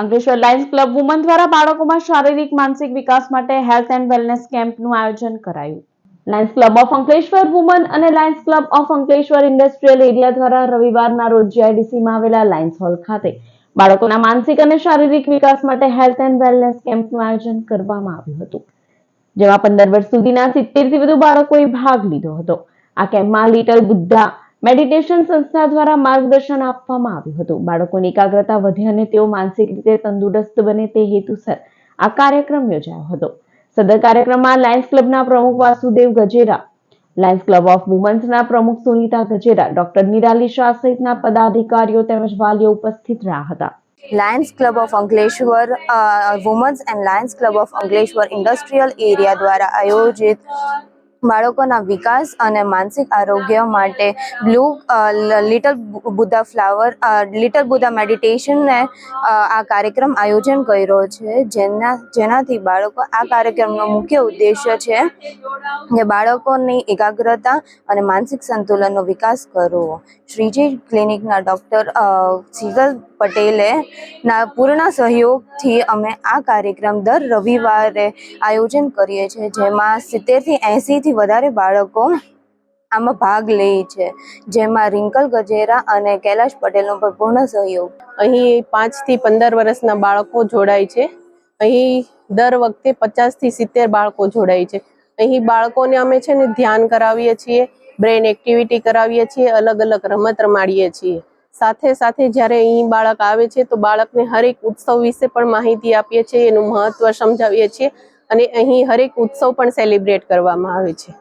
Ankleshwar Lions club woman દ્વારા બાળકોમાં શારીરિક, માનસિક વિકાસ માટે હેલ્થ એન્ડ વેલનેસ કેમ્પનું આયોજન કરાયું. Lions Club of Ankleshwar woman અને Lions Club of Ankleshwar industrial area દ્વારા રવિવારના રોજ જીઆઈડીસીમાં આવેલા લાયન્સ હોલ ખાતે બાળકોના માનસિક અને શારીરિક વિકાસ માટે હેલ્થ એન્ડ વેલનેસ કેમ્પનું આયોજન કરવામાં આવ્યું હતું. જેમાં પંદર વર્ષ સુધીના સિત્તેરથી વધુ બાળકોએ ભાગ લીધો હતો. આ કેમ્પમાં લિટલ બુદ્ધા મેડિટેશન સંસ્થા દ્વારા માર્ગદર્શન આપવામાં આવ્યું હતું. બાળકોની એકાગ્રતા વધે અને તેઓ માનસિક રીતે તંદુરસ્ત બને તે હેતુસર આ કાર્યક્રમ યોજાયો હતો. સદર કાર્યક્રમમાં લાયન્સ ક્લબના પ્રમુખ Vasudev Gajera, Lions Club of વુમન્સના પ્રમુખ સુનીતા ગજેરા, ડોક્ટર નિરાલી શાહ સહિતના પદાધિકારીઓ તેમજ વાલીઓ ઉપસ્થિત રહ્યા હતા. Lions Club of Ankleshwar women's and Lions Club of Ankleshwar industrial area દ્વારા આયોજિત બાળકોના વિકાસ અને માનસિક આરોગ્ય માટે blue little Buddha flower little Buddha મેડિટેશનને આ કાર્યક્રમ આયોજન કર્યો છે. જેના, જેનાથી બાળકો આ કાર્યક્રમનો મુખ્ય ઉદ્દેશ્ય છે કે બાળકોની એકાગ્રતા અને માનસિક સંતુલનનો વિકાસ કરવો. શ્રીજી ક્લિનિકના ડૉક્ટર સિગલ પટેલે ના પૂર્ણ સહયોગથી અમે આ કાર્યક્રમ દર રવિવારે આયોજન કરીએ છીએ, જેમાં સિત્તેરથી એંસીથી વધારે બાળકો આમાં ભાગ લે છે. જેમાં રિંકલ ગજેરા અને કૈલાશ પટેલનો પણ પૂર્ણ સહયોગ. અહીં પાંચથી પંદર વર્ષના બાળકો જોડાય છે. અહીં દર વખતે પચાસથી સિત્તેર બાળકો જોડાય છે. અહીં બાળકોને અમે છે ને ધ્યાન કરાવીએ છીએ, બ્રેન એક્ટિવિટી કરાવીએ છીએ, અલગ અલગ રમત રમાડીએ છીએ. સાથે સાથે જ્યારે અહીં બાળક આવે છે તો બાળકને હરેક ઉત્સવ વિશે પણ માહિતી આપીએ છીએ, એનું મહત્વ સમજાવીએ છીએ. અને અહીં હરેક ઉત્સવ પણ સેલિબ્રેટ કરવામાં આવે છે.